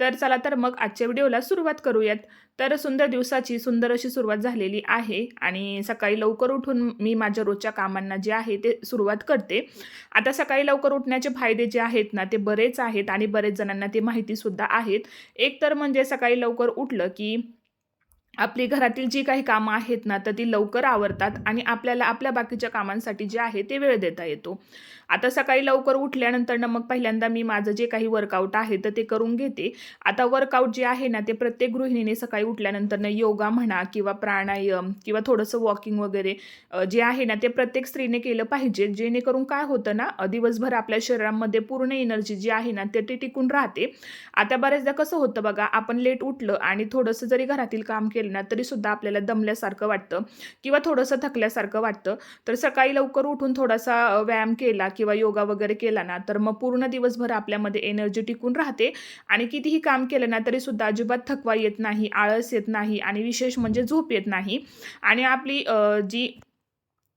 तर चला तर मग आजच्या व्हिडिओला सुरुवात करूयात. तर सुंदर दिवसाची सुंदर अशी सुरुवात झालेली आहे आणि सकाळी लवकर उठून मी माझ्या रोजच्या कामांना जे आहे ते सुरुवात करते. आता सकाळी लवकर उठण्याचे फायदे जे आहेत ना ते बरेच आहेत आणि बरेच जणांना ते माहितीसुद्धा आहेत. एक तर म्हणजे सकाळी लवकर उठलं की आपली घरातील जी काही कामं आहेत ना तर ती लवकर आवरतात आणि आपल्याला आपल्या बाकीच्या कामांसाठी जे आहे ते वेळ देता येतो. आता सकाळी लवकर उठल्यानंतर ना मग पहिल्यांदा मी माझं जे काही वर्कआउट आहे तर ते करून घेते. आता वर्कआउट जे आहे ना ते प्रत्येक गृहिणीने सकाळी उठल्यानंतर ना योगा म्हणा किंवा प्राणायाम किंवा थोडंसं वॉकिंग वगैरे जे आहे ना ते प्रत्येक स्त्रीने केलं पाहिजे. जेणेकरून काय होतं ना दिवसभर आपल्या शरीरामध्ये पूर्ण एनर्जी जी आहे ना ते टिकून राहते. आता बऱ्याचदा कसं होतं बघा आपण लेट उठलं आणि थोडंसं जरी घरातील काम केलं ना तरीसुद्धा आपल्याला दमल्यासारखं वाटतं किंवा थोडंसं थकल्यासारखं वाटतं. तर सकाळी लवकर उठून थोडासा व्यायाम केला किंवा योगा वगैरे केला ना तर मग पूर्ण दिवसभर आपल्यामध्ये एनर्जी टिकून राहते. आणि कितीही काम केलं ना तरीसुद्धा अजिबात थकवा येत नाही आळस येत नाही आणि विशेष म्हणजे झोप येत नाही. आणि आपली जी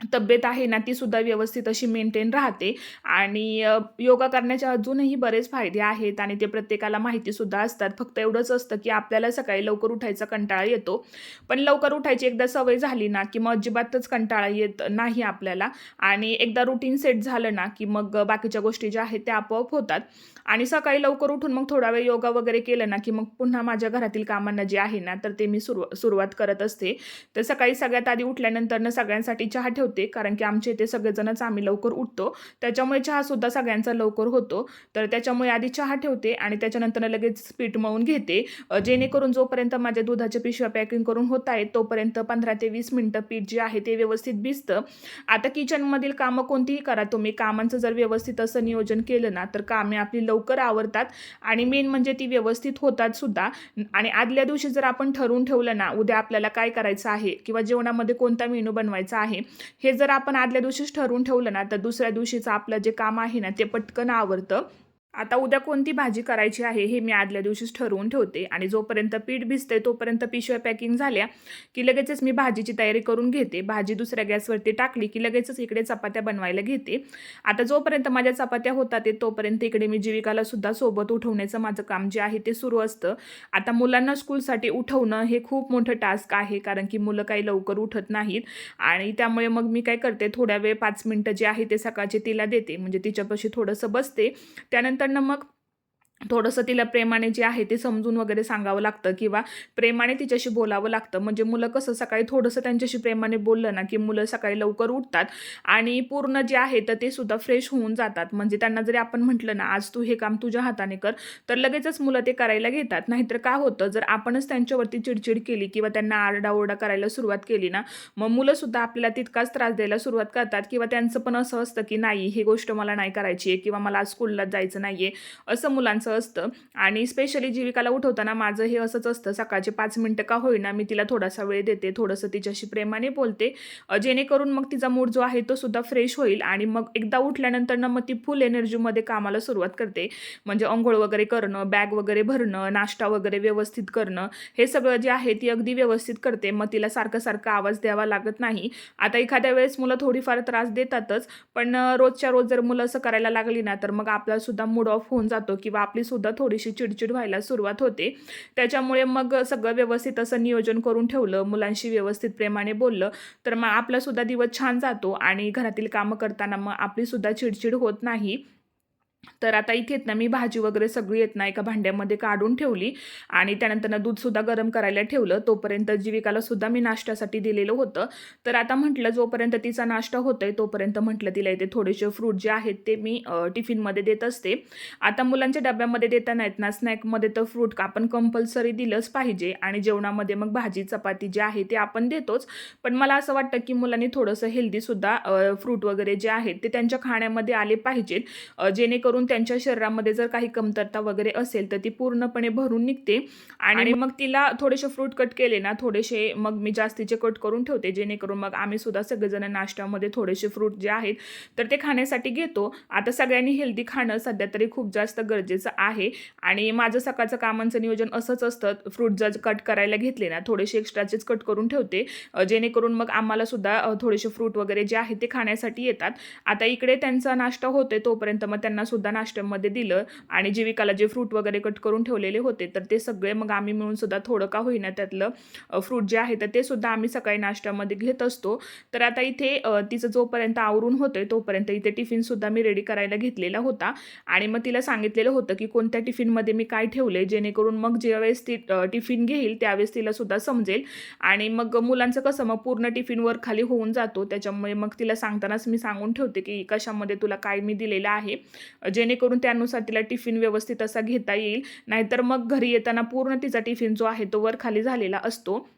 तब्येत आहे ना तीसुद्धा व्यवस्थित अशी मेंटेन राहते. आणि योगा करण्याचे अजूनही बरेच फायदे आहेत आणि ते प्रत्येकाला माहितीसुद्धा असतात. फक्त एवढंच असतं की आपल्याला सकाळी लवकर उठायचा कंटाळा येतो. पण लवकर उठायची एकदा सवय झाली ना की मग अजिबातच कंटाळा येत नाही आपल्याला. आणि एकदा रुटीन सेट झालं ना की मग बाकीच्या गोष्टी ज्या आहेत त्या आपोआप होतात. आणि सकाळी लवकर उठून मग थोडा वेळ योगा वगैरे केलं ना की मग पुन्हा माझ्या घरातील कामांना जे आहे ना तर ते मी सुरू सुरुवात करत असते. तर सकाळी सगळ्यात आधी उठल्यानंतर सगळ्यांसाठी चहा ठेवते कारण की आमच्या इथे सगळेजणच आम्ही लवकर उठतो. त्याच्यामुळे चहासुद्धा सगळ्यांचा लवकर होतो. तर त्याच्यामुळे आधी चहा ठेवते आणि त्याच्यानंतर लगेच पीठ मळून घेते. जेणेकरून जोपर्यंत माझ्या दुधाच्या पिशव्या पॅकिंग करून होत आहेत तोपर्यंत पंधरा ते वीस मिनटं पीठ जे आहे ते व्यवस्थित भिजतं. आता किचनमधील कामं कोणतीही करा तुम्ही. कामांचं जर व्यवस्थित असं नियोजन केलं ना तर कामे आपली लवकर आवरतात आणि मेन म्हणजे ती व्यवस्थित होतात सुद्धा. आणि आदल्या दिवशी जर आपण ठरवून ठेवलं ना उद्या आपल्याला काय करायचं आहे किंवा जेवणामध्ये कोणता मेनू बनवायचा आहे हे जर आपण आदल्या दिवशीच ठरवून ठेवलं ना तर दुसऱ्या दिवशीचं आपलं जे काम आहे ना ते पटकन आवरतं. आता उद्या कोणती भाजी करायची आहे हे मी आदल्या दिवशीच ठरवून ठेवते. आणि जोपर्यंत पीठ भिजते तोपर्यंत पिशव्या पॅकिंग झाल्या की लगेचच मी भाजीची तयारी करून घेते. भाजी दुसऱ्या गॅसवरती टाकली की लगेचच इकडे चपात्या बनवायला घेते. आता जोपर्यंत माझ्या चपात्या होतात ते तोपर्यंत इकडे मी जीविकाला सुद्धा सोबत उठवण्याचं माझं काम जे आहे ते सुरू असतं. आता मुलांना स्कूलसाठी उठवणं हे खूप मोठं टास्क आहे कारण की मुलं काही लवकर उठत नाहीत. आणि त्यामुळे मग मी काय करते थोड्या वेळ पाच मिनटं जे आहे ते सकाळचे तिला देते. म्हणजे तिच्यापाशी थोडंसं बसते. त्यानंतर ना मग थोडंसं तिला प्रेमाने जे आहे ते समजून वगैरे सांगावं लागतं किंवा प्रेमाने तिच्याशी बोलावं लागतं. म्हणजे मुलं कसं सकाळी थोडंसं त्यांच्याशी प्रेमाने बोललं ना की मुलं सकाळी लवकर उठतात आणि पूर्ण जे आहे तर ते सुद्धा फ्रेश होऊन जातात. म्हणजे त्यांना जरी आपण म्हटलं ना आज तू हे काम तुझ्या हाताने कर तर लगेचच मुलं ते करायला घेतात. नाहीतर काय होतं जर आपणच त्यांच्यावरती चिडचिड केली किंवा त्यांना आरडाओरडा करायला सुरुवात केली ना मग मुलंसुद्धा आपल्याला तितकाच त्रास द्यायला सुरुवात करतात किंवा त्यांचं पण असं असतं की नाही ही गोष्ट मला नाही करायची आहे किंवा मला आज स्कूलला जायचं नाही आहे असं मुलांचं असतं. आणि स्पेशली जीविकाला उठवताना माझं हे असंच असतं सकाळचे पाच मिनटं का होईना मी तिला थोडासा वेळ देते थोडंसं तिच्याशी प्रेमाने बोलते. जेणेकरून मग तिचा मूड जो आहे तो सुद्धा फ्रेश होईल आणि मग एकदा उठल्यानंतर ना मग ती फुल एनर्जीमध्ये कामाला सुरुवात करते. म्हणजे अंघोळ वगैरे करणं बॅग वगैरे भरणं नाश्ता वगैरे व्यवस्थित करणं हे सगळं जे आहे ती अगदी व्यवस्थित करते. मग तिला सारखं सारखं आवाज द्यावा लागत नाही. आता एखाद्या वेळेस मुलं थोडीफार त्रास देतातच पण रोजच्या रोज जर मुलं असं करायला लागली ना तर मग आपला सुद्धा मूड ऑफ होऊन जातो किंवा आपली सुद्धा थोडीशी चिडचिड व्हायला सुरुवात होते. त्याच्यामुळे मग सगळं व्यवस्थित असं नियोजन करून ठेवलं मुलांशी व्यवस्थित प्रेमाने बोललं. तर मग आपला सुद्धा दिवस छान जातो आणि घरातील कामं करताना मग आपली सुद्धा चिडचिड होत नाही. तर आता इथे येत ना मी भाजी वगैरे सगळी येत ना एका भांड्यामध्ये काढून ठेवली आणि त्यानंतर ना दूधसुद्धा गरम करायला ठेवलं. तोपर्यंत जीविकाला सुद्धा मी नाश्त्यासाठी दिलेलं होतं. तर आता म्हटलं जोपर्यंत तिचा नाश्ता आहे तोपर्यंत म्हटलं तिला इथे थोडेसे फ्रूट जे आहेत ते मी टिफिनमध्ये देत असते. आता मुलांच्या डब्यामध्ये देताना आहेत ना. स्नॅकमध्ये तर फ्रूट आपण कंपल्सरी दिलंच पाहिजे आणि जेवणामध्ये मग भाजी चपाती जे आहे ते आपण देतोच. पण मला असं वाटतं की मुलांनी थोडंसं हेल्दीसुद्धा फ्रूट वगैरे जे आहेत ते त्यांच्या खाण्यामध्ये आले पाहिजेत. जेणेकरून जेणेकरून त्यांच्या शरीरामध्ये जर काही कमतरता वगैरे असेल तर ती पूर्णपणे भरून निघते. आणि मग तिला थोडेसे फ्रूट कट केले ना थोडेसे मग मी जास्तीचे कट करून ठेवते जेणेकरून मग आम्ही सुद्धा सगळेजण नाश्त्यामध्ये थोडेसे फ्रूट जे आहेत तर ते खाण्यासाठी घेतो. आता सगळ्यांनी हेल्दी खाणं सध्या तरी खूप जास्त गरजेचं आहे. आणि माझं सकाळचं कामांचं नियोजन असंच असतं. फ्रूट जर कट करायला घेतले ना थोडेसे एक्स्ट्राचेच कट करून ठेवते. जेणेकरून मग आम्हाला सुद्धा थोडेसे फ्रूट वगैरे जे आहे ते खाण्यासाठी येतात. आता इकडे त्यांचा नाश्ता होते तोपर्यंत मग त्यांना सुद्धा सुद्धा नाश्त्यामध्ये दिलं आणि जीविकाला जे फ्रूट वगैरे कट करून ठेवलेले होते तर ते सगळे मग आम्ही मिळून सुद्धा थोडं का होईना त्यातलं फ्रूट जे आहे तर ते सुद्धा आम्ही सकाळी नाश्त्यामध्ये घेत असतो. तर आता इथे तिचं जोपर्यंत आवरून होतंय तोपर्यंत इथे टिफिनसुद्धा मी रेडी करायला घेतलेला होता. आणि मग तिला सांगितलेलं होतं की कोणत्या टिफिनमध्ये मी काय ठेवले जेणेकरून मग ज्यावेळेस ती टिफिन घेईल त्यावेळेस तिला सुद्धा समजेल. आणि मग मुलांचं कसं मग पूर्ण टिफिनवर खाली होऊन जातो. त्याच्यामुळे मग तिला सांगतानाच मी सांगून ठेवते की कशामध्ये तुला काय मी दिलेलं आहे. जेणेकरून त्यानुसार तिला टिफिन व्यवस्थित असा घेता येईल. नाहीतर मग घरी येताना पूर्ण तिचा टिफिन जो आहे तो वर खाली झालेला असतो.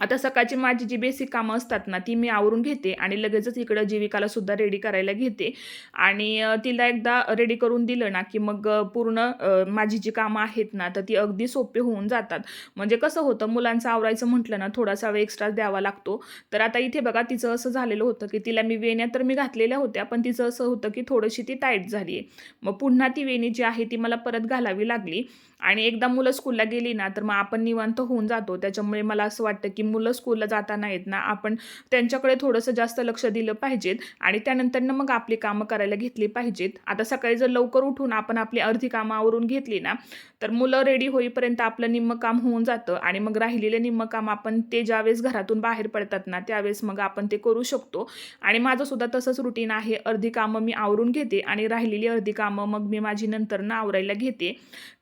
आता सकाळची माझी जी बेसिक कामं असतात ना ती मी आवरून घेते आणि लगेचच इकडं जीविकाला सुद्धा रेडी करायला घेते. आणि तिला एकदा रेडी करून दिलं ना की मग पूर्ण माझी जी कामं आहेत ना तर ती अगदी सोपी होऊन जातात. म्हणजे कसं होतं मुलांचं आवरायचं म्हटलं ना थोडासा वेळ एक्स्ट्रा द्यावा लागतो. तर आता इथे बघा तिचं असं झालेलं होतं की तिला मी वेण्या तर मी घातलेल्या होत्या पण तिचं असं होतं की थोडीशी ती टाईट झाली आहे. मग पुन्हा ती वेणी जी आहे ती मला परत घालावी लागली. आणि एकदा मुलं स्कूलला गेली ना तर मग आपण निवांत होऊन जातो. त्याच्यामुळे मला असं वाटतं की मुलं स्कूलला जाताना येत ना आपण त्यांच्याकडे थोडंसं जास्त लक्ष दिलं पाहिजेत आणि त्यानंतरनं मग आपली कामं करायला घेतली पाहिजेत. आता सकाळी जर लवकर उठून आपण आपली अर्धी कामं आवरून घेतली ना तर मुलं रेडी होईपर्यंत आपलं निम्मं काम होऊन जातं आणि मग राहिलेलं निम्मं काम आपण ते ज्यावेळेस घरातून बाहेर पडतात ना त्यावेळेस मग आपण ते करू शकतो. आणि माझं सुद्धा तसंच रुटीन आहे अर्धी कामं मी आवरून घेते आणि राहिलेली अर्धी कामं मग मी माझी नंतर ना आवरायला घेते.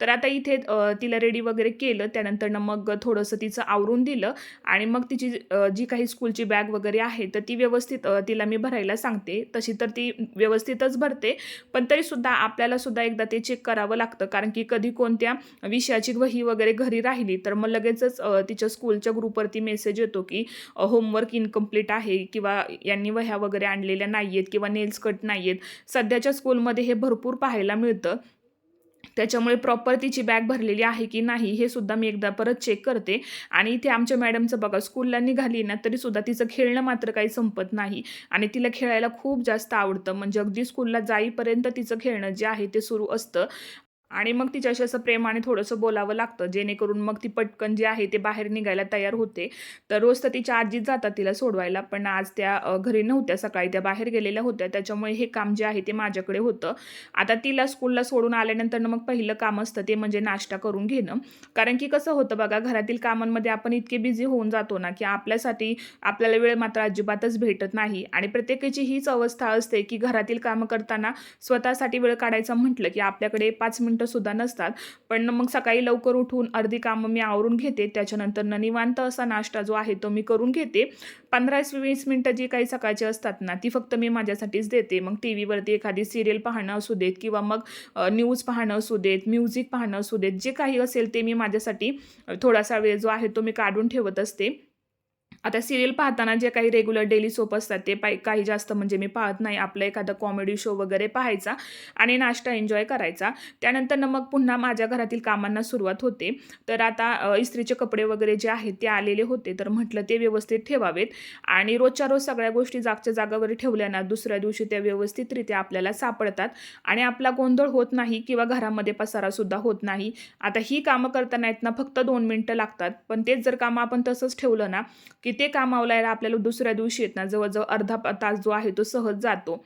तर आता इथे तिला रेडी वगैरे केलं त्यानंतरनं मग थोडंसं तिचं आवरून दिलं आणि आणि मग तिची जी काही स्कूलची बॅग वगैरे आहे तर ती व्यवस्थित तिला मी भरायला सांगते. तशी तर ती व्यवस्थितच भरते. पण तरीसुद्धा आपल्याला सुद्धा एकदा ते चेक करावं लागतं. कारण की कधी कोणत्या विषयाची वही वगैरे घरी राहिली तर मग लगेचच तिच्या स्कूलच्या ग्रुपवरती मेसेज येतो की होमवर्क इनकम्प्लीट आहे किंवा यांनी वह्या वगैरे आणलेल्या नाही आहेत किंवा नेल्स कट नाही आहेत सध्याच्या स्कूलमध्ये हे भरपूर पाहायला मिळतं. त्याच्यामुळे प्रॉपर तिची बॅग भरलेली आहे की नाही हे सुद्धा मी एकदा परत चेक करते. आणि इथे आमच्या मॅडमचं बघा स्कूलला निघाली ना तरी सुद्धा तिचं खेळणं मात्र काही संपत नाही. आणि तिला खेळायला खूप जास्त आवडतं. म्हणजे अगदी स्कूलला जाईपर्यंत तिचं खेळणं जे आहे ते सुरू असतं. आणि मग तिच्याशी असं प्रेमाने थोडंसं बोलावं लागतं जेणेकरून मग ती पटकन जे आहे ते बाहेर निघायला तयार होते. तर रोज तर तिच्या आजीच जातात तिला सोडवायला पण आज त्या घरी नव्हत्या सकाळी त्या बाहेर गेलेल्या होत्या. त्याच्यामुळे हे काम जे आहे ते माझ्याकडे होतं. आता तिला स्कूलला सोडून आल्यानंतर मग पहिलं काम असतं ते म्हणजे नाश्ता करून घेणं. कारण की कसं होतं बघा घरातील कामांमध्ये आपण इतके बिझी होऊन जातो ना की आपल्यासाठी आपल्याला वेळ मात्र अजिबातच भेटत नाही. आणि प्रत्येकाची हीच अवस्था असते की घरातील कामं करताना स्वतःसाठी वेळ काढायचा म्हटलं की आपल्याकडे पाच मिनिट सुद्धा नसतात. पण मग सकाळी लवकर उठून अर्धी कामं मी आवरून घेते. त्याच्यानंतर न निवांत असा नाश्ता जो आहे तो मी करून घेते. पंधरा वीस मिनटं जी काही सकाळची असतात ना ती फक्त मी माझ्यासाठीच देते. मग टी व्हीवरती एखादी सिरियल पाहणं असू देत किंवा मग न्यूज पाहणं असू देत म्युझिक पाहणं असू देत जे काही असेल ते मी माझ्यासाठी थोडासा वेळ जो आहे तो मी काढून ठेवत असते. आता सिरियल पाहताना जे काही रेग्युलर डेली सोप असतात ते पाय काही जास्त म्हणजे मी पाहत नाही. आपलं एखादा कॉमेडी शो वगैरे पाहायचा आणि नाश्ता एन्जॉय करायचा. त्यानंतर मग पुन्हा माझ्या घरातील कामांना सुरुवात होते. तर आता इस्त्रीचे कपडे वगैरे जे आहेत ते आलेले होते. तर म्हटलं ते व्यवस्थित ठेवावेत. आणि रोजच्या रोज सगळ्या गोष्टी जागच्या जागावर ठेवल्या ना दुसऱ्या दिवशी त्या व्यवस्थितरित्या आपल्याला सापडतात. आणि आपला गोंधळ होत नाही किंवा घरामध्ये पसारासुद्धा होत नाही. आता ही कामं करताना आहेत ना फक्त दोन मिनटं लागतात. पण तेच जर कामं आपण तसंच ठेवलं ना की तिथे कामावला यायला आपल्याला दुसऱ्या दिवशी येत ना जवळजवळ अर्धा तास जो आहे तो सहज जातो.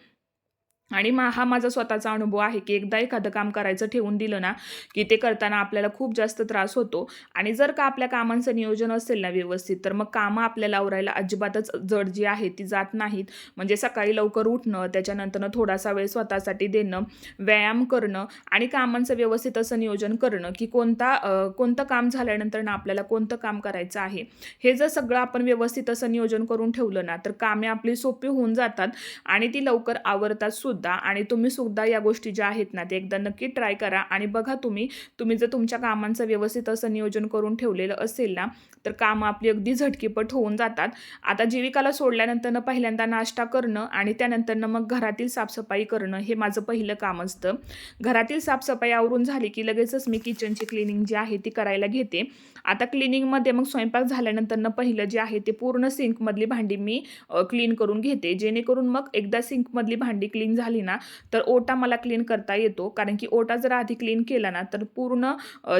आणि मा हा माझा स्वतःचा अनुभव आहे की एकदा एखादं काम करायचं ठेवून दिलं ना की ते करताना आपल्याला खूप जास्त त्रास होतो. आणि जर का आपल्या कामांचं नियोजन असेल ना व्यवस्थित तर मग कामं आपल्याला आवरायला अजिबातच जड जी आहे ती जात नाहीत. म्हणजे सकाळी लवकर उठणं त्याच्यानंतरनं थोडासा वेळ स्वतःसाठी देणं व्यायाम करणं आणि कामांचं व्यवस्थित असं नियोजन करणं की कोणता कोणतं काम झाल्यानंतर ना आपल्याला कोणतं काम करायचं आहे. हे जर सगळं आपण व्यवस्थित असं नियोजन करून ठेवलं ना तर कामे आपली सोपी होऊन जातात आणि ती लवकर आवरतात सुद्धा. सुद्धा आणि तुम्ही सुद्धा या गोष्टी ज्या आहेत ना ते एकदा नक्की ट्राय करा आणि बघा तुम्ही तुम्ही जर तुमच्या कामांचं व्यवस्थित असं नियोजन करून ठेवलेलं असेल ना तर कामं आपली अगदी झटकीपट होऊन जातात. आता जीविकाला सोडल्यानंतरनं पहिल्यांदा नाश्ता करणं आणि त्यानंतरनं मग घरातील साफसफाई करणं हे माझं पहिलं काम असतं. घरातील साफसफाई आवरून झाली की लगेचच मी किचनची क्लिनिंग जी आहे ती करायला घेते. आता क्लिनिंगमध्ये मग स्वयंपाक झाल्यानंतरनं पहिलं जे आहे ते पूर्ण सिंकमधली भांडी मी क्लीन करून घेते. जेणेकरून मग एकदा सिंकमधली भांडी क्लीन झाली ना तर ओटा मला क्लीन करता येतो. कारण की ओटा जर आधी क्लीन केला ना तर पूर्ण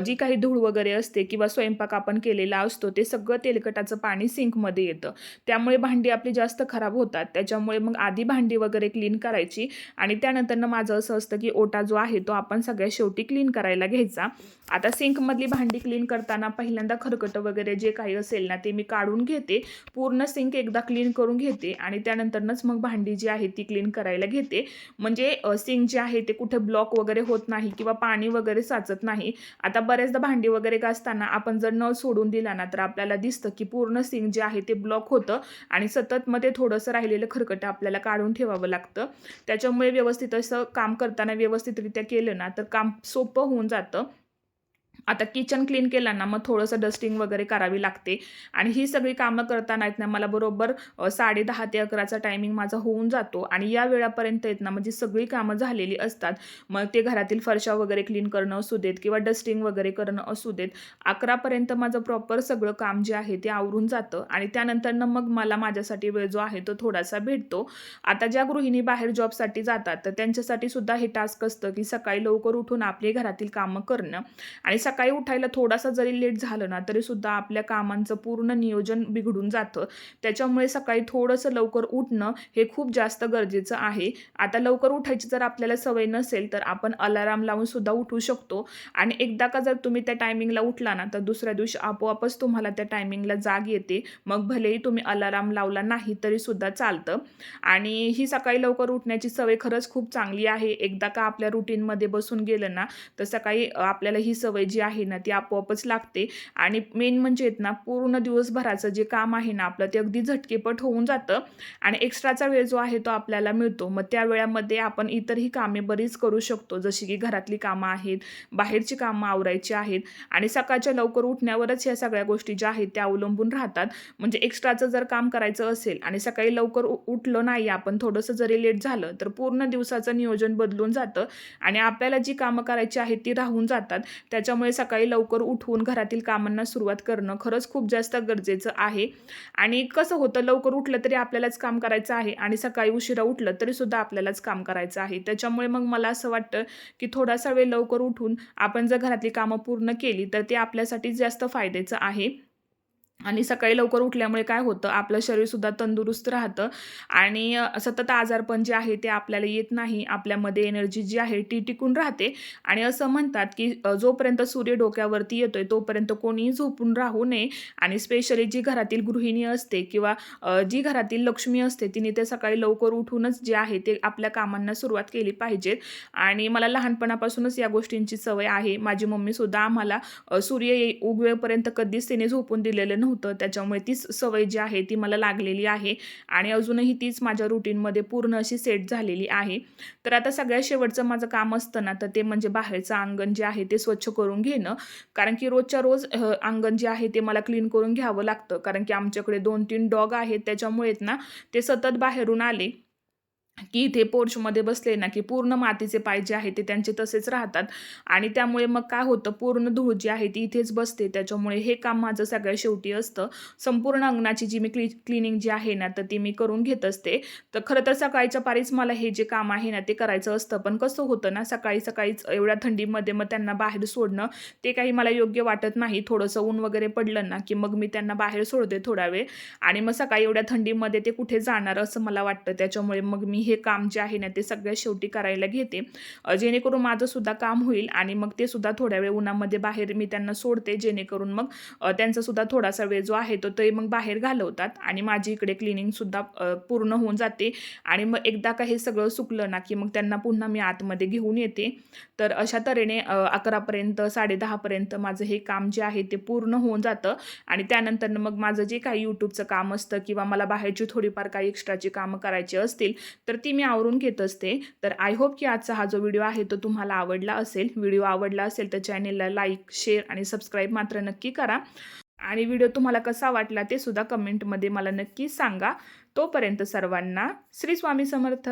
जी काही धूळ वगैरे असते किंवा स्वयंपाक आपण केलेला असतो ते सगळं तेलकटाचं पाणी सिंकमध्ये येतं. त्यामुळे भांडी आपली जास्त खराब होतात. त्याच्यामुळे मग आधी भांडी वगैरे क्लीन करायची आणि त्यानंतरनं माझं असं असतं की ओटा जो आहे तो आपण सगळ्या शेवटी क्लीन करायला घ्यायचा. आता सिंकमधली भांडी क्लीन करताना पहिल्यांदा खरकटं वगैरे जे काही असेल ना ते मी काढून घेते. पूर्ण सिंक एकदा क्लीन करून घेते आणि त्यानंतरनंच मग भांडी जी आहे ती क्लीन करायला घेते. म्हणजे सिंक जे आहे ते कुठे ब्लॉक वगैरे होत नाही किंवा पाणी वगैरे साचत नाही. आता बऱ्याचदा भांडी वगैरे घासताना आपण जर नळ सोडून दिला ना तर आपल्याला दिसतं की पूर्ण सिंक जे आहे ते ब्लॉक होतं आणि सतत मध्ये थोडंसं राहिलेलं खरकटं आपल्याला काढून ठेवावं लागतं. त्याच्यामुळे व्यवस्थित असं काम करताना व्यवस्थितरित्या केलं ना तर काम सोपं होऊन जातं. आता किचन क्लीन केलं ना मग थोडंसं डस्टिंग वगैरे करावी लागते. आणि ही सगळी कामं करताना आहेत ना मला बरोबर साडे दहा ते अकराचा टायमिंग माझा होऊन जातो. आणि या वेळापर्यंत आहेत ना म्हणजे सगळी कामं झालेली असतात. मग ते घरातील फरशा वगैरे क्लीन करणं असू देत किंवा डस्टिंग वगैरे करणं असू देत अकरापर्यंत माझं प्रॉपर सगळं काम जे आहे ते आवरून जातं. आणि त्यानंतरनं मग मला माझ्यासाठी वेळ जो आहे तो थोडासा भेटतो. आता ज्या गृहिणी बाहेर जॉबसाठी जातात तर त्यांच्यासाठी सुद्धा हे टास्क असतं की सकाळी लवकर उठून आपली घरातील कामं करणं. आणि सकाळी उठायला थोडासा जरी लेट झालं ना तरी सुद्धा आपल्या कामांचं पूर्ण नियोजन बिघडून जातं. त्याच्यामुळे सकाळी थोडंसं लवकर उठणं हे खूप जास्त गरजेचं आहे. आता लवकर उठायची जर आपल्याला सवय नसेल तर आपण अलाराम लावून सुद्धा उठू शकतो. आणि एकदा का जर तुम्ही त्या टायमिंगला उठला ना तर दुसऱ्या दिवशी आपोआपच तुम्हाला त्या टायमिंगला जाग येते. मग भलेही तुम्ही अलाराम लावला नाही तरी सुद्धा चालतं. आणि ही सकाळी लवकर उठण्याची सवय खरंच खूप चांगली आहे. एकदा का आपल्या रुटीनमध्ये बसून गेलं ना तर सकाळी आपल्याला ही सवय जी आहे ना ती आपोआपच लागते. आणि मेन म्हणजे आहेत ना पूर्ण दिवसभराचं जे काम आहे ना आपलं ते अगदी झटकेपट होऊन जातं. आणि एक्स्ट्राचा वेळ जो आहे तो आपल्याला मिळतो. मग त्या वेळामध्ये आपण इतरही कामे बरीच करू शकतो. जशी की घरातली कामं आहेत बाहेरची कामं आवरायची आहेत. आणि सकाळच्या लवकर उठण्यावरच ह्या सगळ्या गोष्टी ज्या आहेत त्या अवलंबून राहतात. म्हणजे एक्स्ट्राचं जर काम करायचं असेल आणि सकाळी लवकर उठलो नाही आपण थोडंसं जरी लेट झालं तर पूर्ण दिवसाचं नियोजन बदलून जातं. आणि आपल्याला जी कामं करायची आहेत ती राहून जातात. त्याच्यामुळे सकाळी लवकर उठवून घरातील कामांना सुरुवात करणं खरंच खूप जास्त गरजेचं आहे. आणि कसं होतं लवकर उठलं तरी आपल्यालाच काम करायचं आहे आणि सकाळी उशिरा उठलं तरी सुद्धा आपल्यालाच काम करायचं आहे. त्याच्यामुळे मग मला असं वाटतं की थोडासा वेळ लवकर उठून आपण जर घरातली कामं पूर्ण केली तर ते आपल्यासाठी जास्त फायद्याचं आहे. आणि सकाळी लवकर उठल्यामुळे काय होतं आपलं शरीरसुद्धा तंदुरुस्त राहतं आणि सतत आजारपण जे आहे ते आपल्याला येत नाही. आपल्यामध्ये एनर्जी जी आहे ती टिकून राहते आणि असं म्हणतात की जोपर्यंत सूर्य डोक्यावरती येतोय तोपर्यंत कोणीही झोपून राहू नये आणि स्पेशली जी घरातील गृहिणी असते किंवा जी घरातील लक्ष्मी असते तिने ते सकाळी लवकर उठूनच जे आहे ते आपल्या कामांना सुरुवात केली पाहिजेत. आणि मला लहानपणापासूनच या गोष्टींची सवय आहे. माझी मम्मीसुद्धा आम्हाला सूर्य उगवेपर्यंत कधीच तिने झोपून दिलेलं नव्हतं. त्याच्यामुळे तीच सवय जी आहे ती मला लागलेली आहे. आणि अजूनही तीच माझ्या रुटीनमध्ये पूर्ण अशी सेट झालेली आहे. तर आता सगळ्यात शेवटचं माझं काम असतं ना तर ते म्हणजे बाहेरचं अंगण जे आहे ते स्वच्छ करून घेणं. कारण की रोजच्या रोज अंगण जे आहे ते मला क्लीन करून घ्यावं लागतं. कारण की आमच्याकडे दोन तीन डॉग आहेत. त्याच्यामुळे ना ते सतत बाहेरून आले. की इथे पोर्चमध्ये बसले ना की पूर्ण मातीचे पाय जे आहे ते त्यांचे तसेच राहतात. आणि त्यामुळे मग काय होतं पूर्ण धूळ जी आहे ती इथेच बसते. त्याच्यामुळे हे काम माझं सगळ्या शेवटी असतं. संपूर्ण अंगणाची जी मी क्ली क्लिनिंग जी आहे ना तर ती मी करून घेत असते. तर खरं तर सकाळच्या पारीच मला हे जे काम आहे ना ते करायचं असतं. पण कसं होतं ना सकाळी सकाळीच एवढ्या थंडीमध्ये मग त्यांना बाहेर सोडणं ते काही मला योग्य वाटत नाही. थोडंसं ऊन वगैरे पडलं ना की मग मी त्यांना बाहेर सोडते थोडा वेळ. आणि मग सकाळी एवढ्या थंडीमध्ये ते कुठे जाणार असं मला वाटतं. त्याच्यामुळे मग मी हे काम जे आहे ना ते सगळ्यात शेवटी करायला घेते. जेणेकरून माझं सुद्धा काम होईल आणि मग ते सुद्धा थोड्या वेळ उन्हामध्ये बाहेर मी त्यांना सोडते जेणेकरून मग त्यांचासुद्धा त्यांचा सुद्धा थोडासा वेळ जो आहे तो ते मग बाहेर घालवतात आणि माझी इकडे क्लिनिंगसुद्धा पूर्ण होऊन जाते. आणि मग एकदा का हे सगळं सुकलं ना की मग त्यांना पुन्हा मी आतमध्ये घेऊन येते. तर अशा तऱ्हेने अकरापर्यंत साडेदहापर्यंत माझं हे काम जे आहे ते पूर्ण होऊन जातं. आणि त्यानंतर मग माझं जे काही यूट्यूबचं काम असतं किंवा मला बाहेरची थोडीफार काही एक्स्ट्राची कामं करायची असतील तर ती मी आवरून घेत असते. तर आय होप की आजचा हा जो व्हिडिओ आहे तो तुम्हाला आवडला असेल. व्हिडिओ आवडला असेल तर चॅनेलला लाईक शेअर आणि सबस्क्राईब मात्र नक्की करा. आणि व्हिडिओ तुम्हाला कसा वाटला ते सुद्धा कमेंटमध्ये मला नक्की सांगा. तोपर्यंत सर्वांना श्री स्वामी समर्थ.